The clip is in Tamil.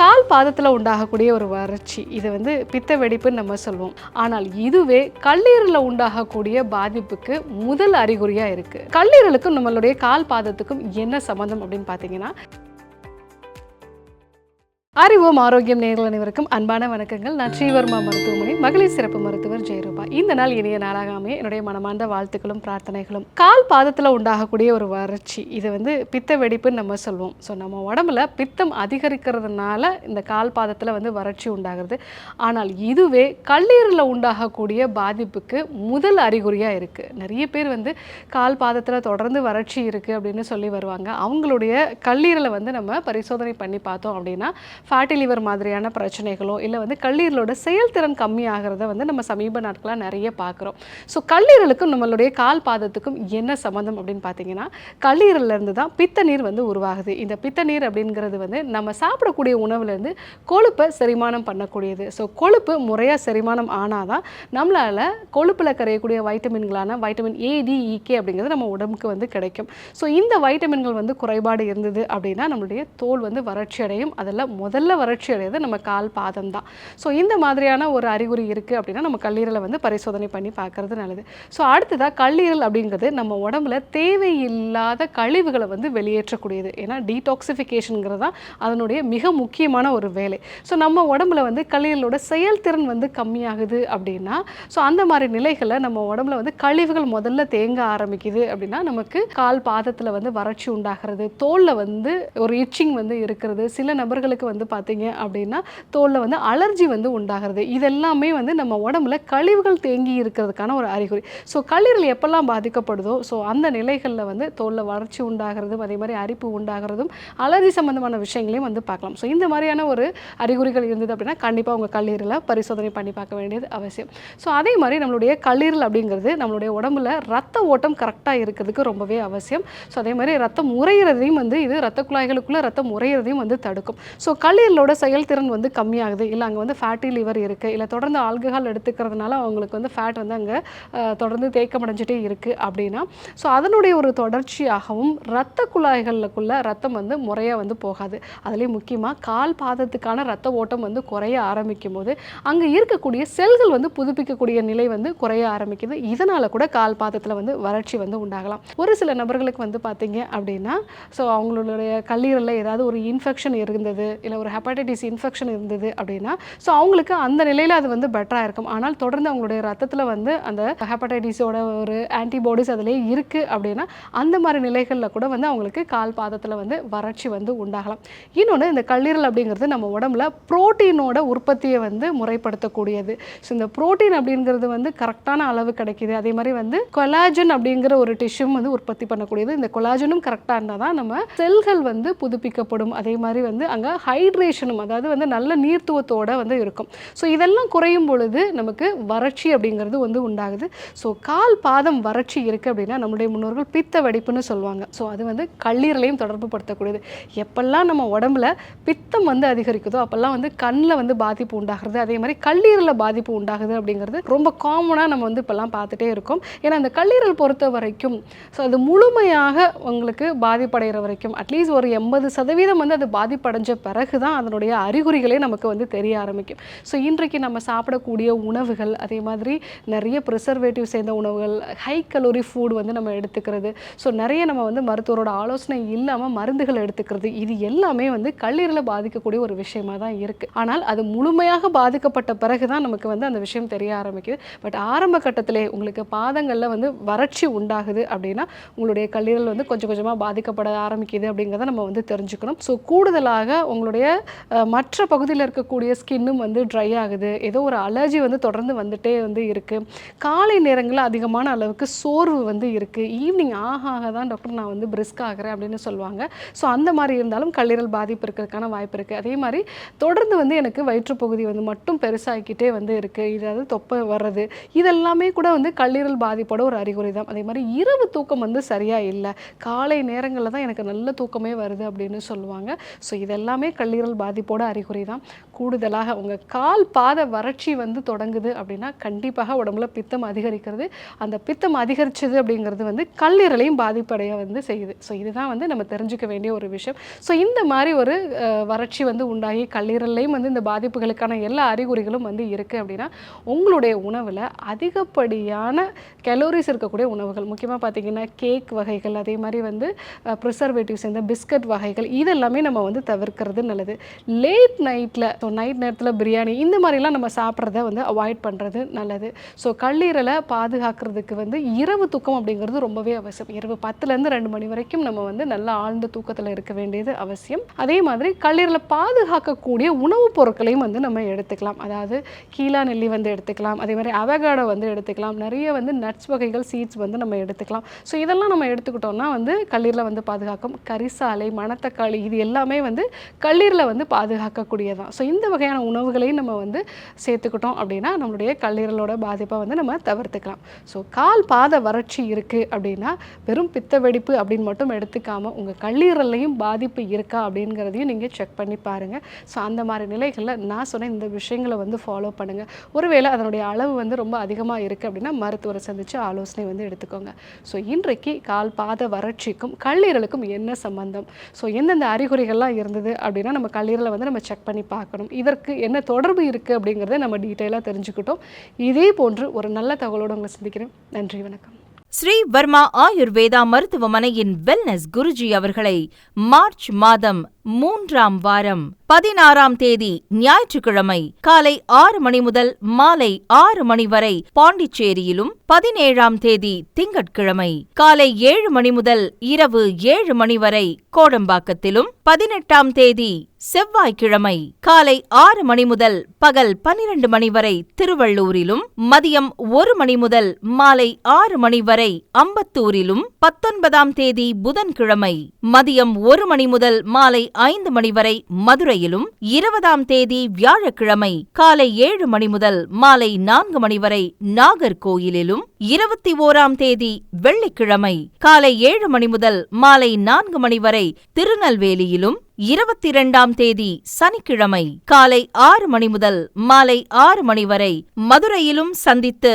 கால் பாதத்தில் உண்டாகக்கூடிய ஒரு வறட்சி. இது வந்து பித்த வெடிப்புன்னு நம்ம சொல்லுவோம் ஆனால் இதுவே கல்லீரலில் உண்டாகக்கூடிய பாதிப்புக்கு முதல் அறிகுறியாக இருக்குது கல்லீரலுக்கும் நம்மளுடைய கால் பாதத்துக்கும் என்ன சம்மந்தம் அப்படின்னு பார்த்தீங்கன்னா அறிவோம் ஆரோக்கியம் நேர்கள் அனைவருக்கும் அன்பான வணக்கங்கள். நான் ஸ்ரீவர்மா மருத்துவமனை மகளிர் சிறப்பு மருத்துவர் ஜெயரூபா. இந்த நாள் இனிய நாளாக அமைய என்னுடைய மனமார்ந்த வாழ்த்துக்களும் பிரார்த்தனைகளும். கால் பாதத்தில் உண்டாகக்கூடிய ஒரு வறட்சி இது வந்து பித்த வெடிப்புன்னு நம்ம சொல்லுவோம் ஸோ நம்ம உடம்புல பித்தம் அதிகரிக்கிறதுனால இந்த கால் பாதத்தில் வந்து வறட்சி உண்டாகிறது. ஆனால் இதுவே கல்லீரலில் உண்டாகக்கூடிய பாதிப்புக்கு முதல் அறிகுறியாக இருக்குது நிறைய பேர் வந்து கால் பாதத்தில் தொடர்ந்து வறட்சி இருக்குது அப்படின்னு சொல்லி வருவாங்க. அவங்களுடைய கல்லீரலை வந்து நம்ம பரிசோதனை பண்ணி பார்த்தோம் அப்படின்னா ஃபேட்டி லிவர் மாதிரியான பிரச்சனைகளோ இல்லை வந்து கல்லீரலோட செயல்திறன் கம்மியாகிறத வந்து நம்ம சமீப நாட்களாக நிறைய பார்க்குறோம் ஸோ கல்லீரலுக்கும் நம்மளுடைய கால் பாதத்துக்கும் என்ன சம்மந்தம் அப்படின்னு பார்த்தீங்கன்னா கல்லீரல்ல இருந்து தான் பித்த நீர் வந்து உருவாகுது. இந்த பித்த நீர் அப்படிங்கிறது வந்து நம்ம சாப்பிடக்கூடிய உணவுலேருந்து கொழுப்பை செரிமானம் பண்ணக்கூடியது. ஸோ கொழுப்பு முறையாக செரிமானம் ஆனால் தான் நம்மளால் கொழுப்பில் கரையக்கூடிய வைட்டமின்களான vitamin A D E K e, அப்படிங்கிறது நம்ம உடம்புக்கு வந்து கிடைக்கும். ஸோ இந்த வைட்டமின்கள் வந்து குறைபாடு இருந்தது அப்படின்னா நம்மளுடைய தோல் வந்து வறட்சி அடையும். அதில் முதல்ல வறட்சி அடையிறது நம்ம கால் பாதம் தான் ஸோ இந்த மாதிரியான ஒரு அறிகுறி இருக்குது அப்படின்னா நம்ம கல்லீரலை வந்து பரிசோதனை பண்ணி பார்க்கறது நல்லது. ஸோ அடுத்ததாக கல்லீரல் அப்படிங்கிறது நம்ம உடம்புல தேவையில்லாத கழிவுகளை வந்து வெளியேற்றக்கூடியது. ஏன்னா டீடாக்சிஃபிகேஷனுங்கிறது தான் அதனுடைய மிக முக்கியமான ஒரு வேலை. ஸோ நம்ம உடம்புல வந்து கல்லீரலோட செயல்திறன் வந்து கம்மியாகுது அப்படின்னா ஸோ அந்த மாதிரி நிலைகளை நம்ம உடம்புல வந்து கழிவுகள் முதல்ல தேங்க ஆரம்பிக்குது அப்படின்னா நமக்கு கால் பாதத்தில் வந்து வறட்சி உண்டாகிறது தோலில் வந்து ஒரு இச்சிங் வந்து இருக்கிறது சில நபர்களுக்கு வந்து பார்த்தீங்க அப்படின்னா தோலில் வந்து அலர்ஜி வந்து உண்டாகிறது. இதெல்லாமே வந்து நம்ம உடம்புல கழிவுகள் தேங்கி இருக்கிறதுக்கான ஒரு அறிகுறி. ஸோ கல்லீரல் எப்பெல்லாம் பாதிக்கப்படுதோ ஸோ அந்த நிலைகளில் வந்து தோலில் வறட்சி உண்டாகிறதும் அதே மாதிரி அரிப்பு உண்டாகிறதும் அலர்ஜி சம்மந்தமான விஷயங்களையும் வந்து பார்க்கலாம். ஸோ இந்த மாதிரியான ஒரு அறிகுறிகள் இருந்தது அப்படின்னா கண்டிப்பாக உங்கள் கல்லீரலை பரிசோதனை பண்ணி பார்க்க வேண்டியது அவசியம். ஸோ அதே மாதிரி நம்மளுடைய கல்லீரல் அப்படிங்கிறது நம்மளுடைய உடம்புல ரத்த ஓட்டம் கரெக்டாக இருக்கிறதுக்கு ரொம்பவே அவசியம். ஸோ அதே மாதிரி ரத்தம் உறையிறதையும் வந்து இது ரத்த குழாய்களுக்குள்ளே ரத்தம் உறையிறதையும் வந்து தடுக்கும். ஸோ கல்லீரலோட செயல்திறன் வந்து கம்மியாகுது. இல்லை அங்கே வந்து ஃபேட்டி லிவர் இருக்குது இல்லை தொடர்ந்து ஆல்கஹால் எடுத்துக்கிறதுனால அவங்களுக்கு வந்து ஃபேட் வந்து அங்கே தொடர்ந்து தேக்கமடைஞ்சிட்டே இருக்குது அப்படின்னா ஸோ அதனுடைய ஒரு தொடர்ச்சியாகவும் ரத்த குழாய்களுக்குள்ள ரத்தம் வந்து முறையாக வந்து போகாது. அதுலேயும் முக்கியமாக கால் பாதத்துக்கான ரத்த ஓட்டம் வந்து குறைய ஆரம்பிக்கும் போது அங்கே இருக்கக்கூடிய செல்கள் வந்து புதுப்பிக்கக்கூடிய நிலை வந்து குறைய ஆரம்பிக்குது. இதனால் கூட கால் பாதத்தில் வந்து வறட்சி வந்து உண்டாகலாம். ஒரு சில நபர்களுக்கு வந்து பார்த்தீங்க அப்படின்னா ஸோ அவங்களுடைய கல்லீரலில் ஏதாவது ஒரு இன்ஃபெக்ஷன் இருந்தது இல்லை ஒரு ஹெப்படைட்டிஸ் இன்ஃபெக்ஷன் இருந்தது அப்படின்னா ஸோ அவங்களுக்கு அந்த நிலையில் அது வந்து பெட்டராக இருக்கும். ஆனால் தொடர்ந்து அவங்களுடைய ரத்தத்தில் வந்து அந்த ஹெப்படைட்டிஸோட ஒரு ஆன்டிபாடிஸ் அதிலே இருக்குது அப்படின்னா அந்த மாதிரி நிலைகளில் கூட வந்து அவங்களுக்கு கால் பாதத்தில் வந்து வறட்சி வந்து உண்டாகலாம். இன்னொன்று இந்த கல்லீரல் அப்படிங்கிறது நம்ம உடம்புல புரோட்டீனோட உற்பத்தியை வந்து முறைப்படுத்தக்கூடியது. ஸோ இந்த புரோட்டீன் அப்படிங்கிறது வந்து கரெக்டான அளவு கிடைக்கிது. அதே மாதிரி வந்து கொலாஜன் அப்படிங்கிற ஒரு டிஷ்யூம் வந்து உற்பத்தி பண்ணக்கூடியது. இந்த கொலாஜனும் கரெக்டாக இருந்தால் தான் நம்ம செல்கள் வந்து புதுப்பிக்கப்படும். அதே மாதிரி வந்து அங்கே ஹை ஹைட்ரேஷனும் அதாவது வந்து நல்ல நீர்த்துவத்தோட வந்து இருக்கும். ஸோ இதெல்லாம் குறையும் பொழுது நமக்கு வறட்சி அப்படிங்கிறது வந்து உண்டாகுது. ஸோ கால் பாதம் வறட்சி இருக்குது அப்படின்னா நம்முடைய முன்னோர்கள் பித்த வெடிப்புன்னு சொல்லுவாங்க. ஸோ அது வந்து கல்லீரலையும் தொடர்பு படுத்தக்கூடியது. எப்பெல்லாம் நம்ம உடம்புல பித்தம் வந்து அதிகரிக்குதோ அப்போல்லாம் வந்து கண்ணில் வந்து பாதிப்பு உண்டாகிறது. அதே மாதிரி கல்லீரலில் பாதிப்பு உண்டாகுது அப்படிங்கிறது ரொம்ப காமனாக நம்ம வந்து இப்போல்லாம் பார்த்துட்டே இருக்கோம். ஏன்னா அந்த கல்லீரல் பொறுத்த வரைக்கும் ஸோ அது முழுமையாக உங்களுக்கு பாதிப்படைகிற வரைக்கும் அட்லீஸ்ட் ஒரு எண்பது சதவீதம் வந்து அது பாதிப்படைஞ்ச பிறகு தான் அதனுடைய அறிகுறிகளே நமக்கு வந்து தெரிய ஆரம்பிக்கும். ஸோ இன்றைக்கு நம்ம சாப்பிடக்கூடிய உணவுகள் அதே மாதிரி நிறைய ப்ரிசர்வேட்டிவ் சேர்ந்த உணவுகள் ஹை கலோரி ஃபுட் வந்து நம்ம எடுத்துக்கிறது. ஸோ நிறைய நம்ம வந்து மருத்துவரோட ஆலோசனை இல்லாமல் மருந்துகள் எடுத்துக்கிறது. இது எல்லாமே வந்து கல்லீரலை பாதிக்கக்கூடிய ஒரு விஷயமா தான் இருக்குது ஆனால் அது முழுமையாக பாதிக்கப்பட்ட பிறகு தான் நமக்கு வந்து அந்த விஷயம் தெரிய ஆரம்பிக்குது. பட் ஆரம்ப கட்டத்திலே உங்களுக்கு பாதங்களில் வந்து வறட்சி உண்டாகுது அப்படின்னா உங்களுடைய கல்லீரல் வந்து கொஞ்சம் கொஞ்சமாக பாதிக்கப்பட ஆரம்பிக்குது அப்படிங்கிறத நம்ம வந்து தெரிஞ்சுக்கணும். ஸோ கூடுதலாக உங்களுடைய மற்ற பகுதியில் இருக்கக்கூடிய ஸ்கின்னும் வந்து ட்ரை ஆகுது. ஏதோ ஒரு அலர்ஜி வந்து தொடர்ந்து வந்துட்டே வந்து இருக்குது காலை நேரங்களில் அதிகமான அளவுக்கு சோர்வு வந்து இருக்குது ஈவினிங் ஆக ஆக தான் டாக்டர் நான் வந்து பிரிஸ்க் ஆகிறேன் அப்படின்னு சொல்லுவாங்க. ஸோ அந்த மாதிரி இருந்தாலும் கல்லீரல் பாதிப்பு இருக்கிறதுக்கான வாய்ப்பு இருக்குது அதே மாதிரி தொடர்ந்து வந்து எனக்கு வயிற்றுப்பகுதி வந்து மட்டும் பெருசாகிக்கிட்டே வந்து இருக்குது இதாவது தொப்பை வர்றது. இதெல்லாமே கூட வந்து கல்லீரல் பாதிப்போட ஒரு அறிகுறி தான். அதே மாதிரி இரவு தூக்கம் வந்து சரியாக இல்லை. காலை நேரங்களில் தான் எனக்கு நல்ல தூக்கமே வருது அப்படின்னு சொல்லுவாங்க. ஸோ இதெல்லாமே கல்லீரல் பாதிப்போட அறிகுறி தான். கூடுதலாக உங்கள் கால் பாத வறட்சி வந்து தொடங்குது அப்படின்னா கண்டிப்பாக உடம்புல பித்தம் அதிகரிக்கிறது. அந்த பித்தம் அதிகரிச்சது அப்படிங்கிறது வந்து கல்லீரலையும் பாதிப்படைய வந்து செய்யுது. ஸோ இதுதான் வந்து நம்ம தெரிஞ்சுக்க வேண்டிய ஒரு விஷயம். ஸோ இந்த மாதிரி ஒரு வறட்சி வந்து உண்டாகி கல்லீரல்லையும் வந்து இந்த பாதிப்புகளுக்கான எல்லா அறிகுறிகளும் வந்து இருக்குது அப்படின்னா உங்களுடைய உணவில் அதிகப்படியான கலோரிஸ் இருக்கக்கூடிய உணவுகள் முக்கியமாக பார்த்தீங்கன்னா கேக் வகைகள் அதே மாதிரி வந்து ப்ரிசர்வேட்டிவ்ஸ் இந்த பிஸ்கட் வகைகள் இதெல்லாமே நம்ம வந்து தவிர்க்கிறது நல்லது. லேட் நைட்டில் ஸோ நைட் நேரத்தில் பிரியாணி இந்த மாதிரிலாம் நம்ம சாப்பிட்றத வந்து அவாய்ட் பண்ணுறது நல்லது. ஸோ கல்லீரலை பாதுகாக்கிறதுக்கு வந்து இரவு தூக்கம் அப்படிங்கிறது ரொம்பவே அவசியம். இரவு பத்துலேருந்து ரெண்டு மணி வரைக்கும் நம்ம வந்து நல்லா ஆழ்ந்த தூக்கத்தில் இருக்க வேண்டியது அவசியம். அதே மாதிரி கல்லீரலை பாதுகாக்கக்கூடிய உணவுப் பொருட்களையும் வந்து நம்ம எடுத்துக்கலாம். அதாவது கீழா நெல்லி வந்து எடுத்துக்கலாம். அதே மாதிரி அவகாடோ வந்து எடுத்துக்கலாம். நிறைய வந்து நட்ஸ் வகைகள் சீட்ஸ் வந்து நம்ம எடுத்துக்கலாம். ஸோ இதெல்லாம் நம்ம எடுத்துக்கிட்டோம்னா வந்து கல்லீரலை வந்து பாதுகாக்கும். கரிசாலை மணத்தக்காளி இது எல்லாமே வந்து கல்லீரல் வந்து பாதுகாக்கக்கூடியதான். ஸோ இந்த வகையான உணவுகளையும் நம்ம வந்து சேர்த்துக்கிட்டோம் அப்படின்னா நம்மளுடைய கல்லீரலோட பாதிப்பை வந்து நம்ம தவிர்த்துக்கலாம். ஸோ கால் பாத வறட்சி இருக்குது அப்படின்னா வெறும் பித்த வெடிப்பு அப்படின்னு மட்டும் எடுத்துக்காம உங்கள் கல்லீரல்லையும் பாதிப்பு இருக்கா அப்படிங்கிறதையும் நீங்கள் செக் பண்ணி பாருங்கள் ஸோ அந்த மாதிரி நிலைகளில் நான் சொன்ன இந்த விஷயங்களை வந்து ஃபாலோ பண்ணுங்கள் ஒருவேளை அதனுடைய அளவு வந்து ரொம்ப அதிகமாக இருக்குது அப்படின்னா மருத்துவரை சந்தித்து ஆலோசனை வந்து எடுத்துக்கோங்க. ஸோ இன்றைக்கு கால் பாத வறட்சிக்கும் கல்லீரலுக்கும் என்ன சம்பந்தம்? ஸோ எந்தெந்த அறிகுறிகள்லாம் இருந்தது அப்படின்னா நம்ம கல்லீரலை வந்து நம்ம செக் பண்ணி பார்க்கணும். இதற்கு என்ன தொடர்பு இருக்குது அப்படிங்கிறத நம்ம டீட்டெயிலாக தெரிஞ்சுக்கிட்டோம். இதே போன்று ஒரு நல்ல தகவலோடு உங்களை சந்திக்கிறேன். நன்றி வணக்கம். ஸ்ரீ வர்மா ஆயுர்வேதா மருத்துவமனையின் வெல்னஸ் குருஜி அவர்களை மார்ச் மாதம் மூன்றாம் வாரம் பதினாறாம் தேதி ஞாயிற்றுக்கிழமை காலை ஆறு மணி முதல் மாலை ஆறு மணி வரை பாண்டிச்சேரியிலும் பதினேழாம் தேதி திங்கட்கிழமை காலை ஏழு மணி முதல் இரவு ஏழு மணி வரை கோடம்பாக்கத்திலும் பதினெட்டாம் தேதி செவ்வாய்க்கிழமை காலை ஆறு மணி முதல் பகல் பனிரெண்டு மணி வரை திருவள்ளூரிலும் மதியம் ஒரு மணி முதல் மாலை ஆறு மணி வரை அம்பத்தூரிலும் பத்தொன்பதாம் தேதி புதன்கிழமை மதியம் ஒரு மணி முதல் மாலை ஐந்து மணி வரை மதுரையிலும் இருபதாம் தேதி வியாழக்கிழமை காலை ஏழு மணி முதல் மாலை நான்கு மணி வரை நாகர்கோயிலிலும் இருபத்தி ஓராம் தேதி வெள்ளிக்கிழமை காலை ஏழு மணி முதல் மாலை நான்கு மணி வரை திருநெல்வேலியிலும் இருபத்தி இரண்டாம் தேதி சனிக்கிழமை காலை ஆறு மணி முதல் மாலை ஆறு மணி வரை மதுரையிலும் சந்தித்து